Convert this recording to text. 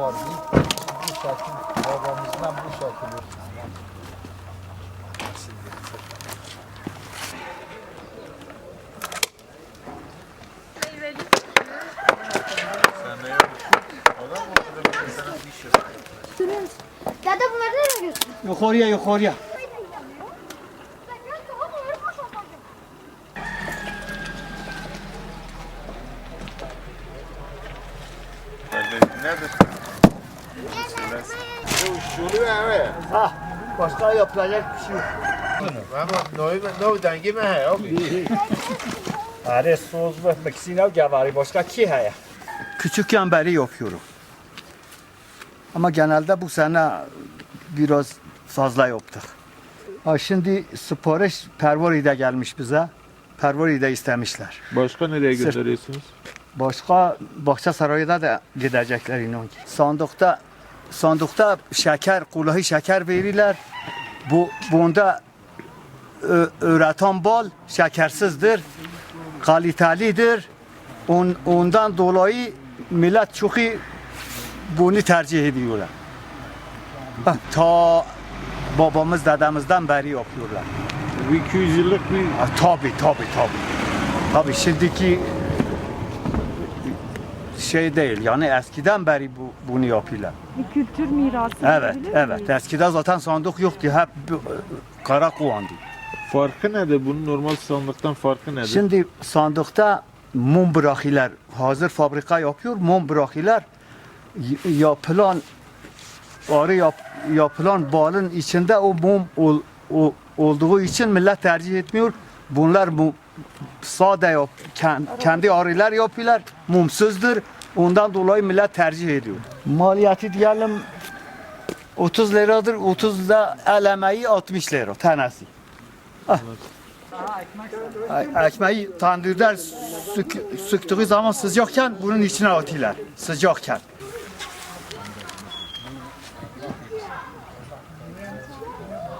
vardı. Bu şekil babamızdan bu şekil. Dede bunları nereye götürdün? Yukarıya yukarıya. Şunu eve. Ha, başka yapılacak bir şey yok. Are soz ve meksina gavari başka ki haya? Küçükken beri yapıyorum. Ama genelde bu sene biraz fazla yaptık. Ha şimdi sipariş Pervari'de gelmiş bize. Pervari'de istemişler. Başka nereye gönderiyorsunuz? Başka Bahçe Sarayı'da da gidecekler inan ki. Sandıkta sandıkta şeker, kulahi şeker verirler. Bu bunda öğreten bal şekersizdir. Kalitelidir. On, ondan dolayı millet çok iyi bunu tercih ediyorlar. Ta babamız dedemizden beri yapıyorlar. Bu 200 yıllık bir Ha, tabii tabii tabii. Tabii şimdiki şey değil yani eskiden beri bu, bunu yapıyorlar. Bir kültür mirası Evet diyebilir evet miyiz? eskiden zaten sandık yoktu hep bu- kara kovandı. farkı nedir? Bunun normal sandıktan farkı nedir? Şimdi sandıkta mum bırakıyorlar. Hazır fabrika yapıyor mum bırakıyorlar. Y- Yapılan arı yap, yapılan balın içinde o mum ol- o- olduğu için millet tercih etmiyor. Bunlar mu, sade yap, ken- kendi arılar yapıyorlar. Mumsuzdur. Ondan dolayı millet tercih ediyor. Maliyeti diyelim 30 liradır. 30 da el emeği 60 lira tanesi. Ay- Ekmeği tandırda sük, söktüğü zaman sıcakken bunun içine atıyorlar. Sıcakken.